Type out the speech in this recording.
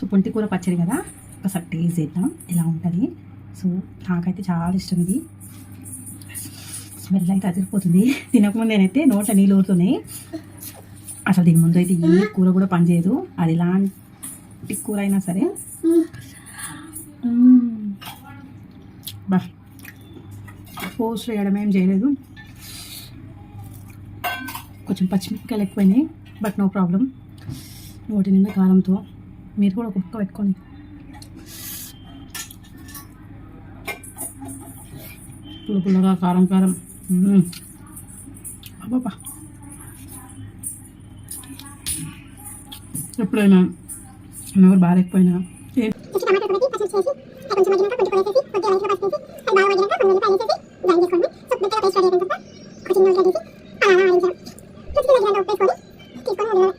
So పొంటి కూర పచ్చడి కదా? ఒకసారి టేస్ట్ చేద్దాం. ఎలా ఉంటుంది? సో నాకైతే చాలా ఇష్టం ఇది. స్మెల్ అయితే అదిరిపోతుంది. తినకముందునైతే నోట నీళ్ళు ఊరుతున్నాయి. అసలు దీని ముందు అయితే ఏ కూర కూడా పనిచేయదు. అది ఎలాంటి కూర అయినా సరే. బా. పోస్ట్ వేయడం ఏం చేయలేదు. కొంచెం పచ్చిమిరపకాయలు ఎక్కువైనాయి బట్ నో ప్రాబ్లం. నోటి నిండా కారంతో. మీరు కూడా ఒక పక్క పెట్టుకొని పుల్ల పుల్లగా కారం కారం. అబ్బాబా ఎప్పుడైనా ఎవరు బాగాలేకపోయినా తీసుకొని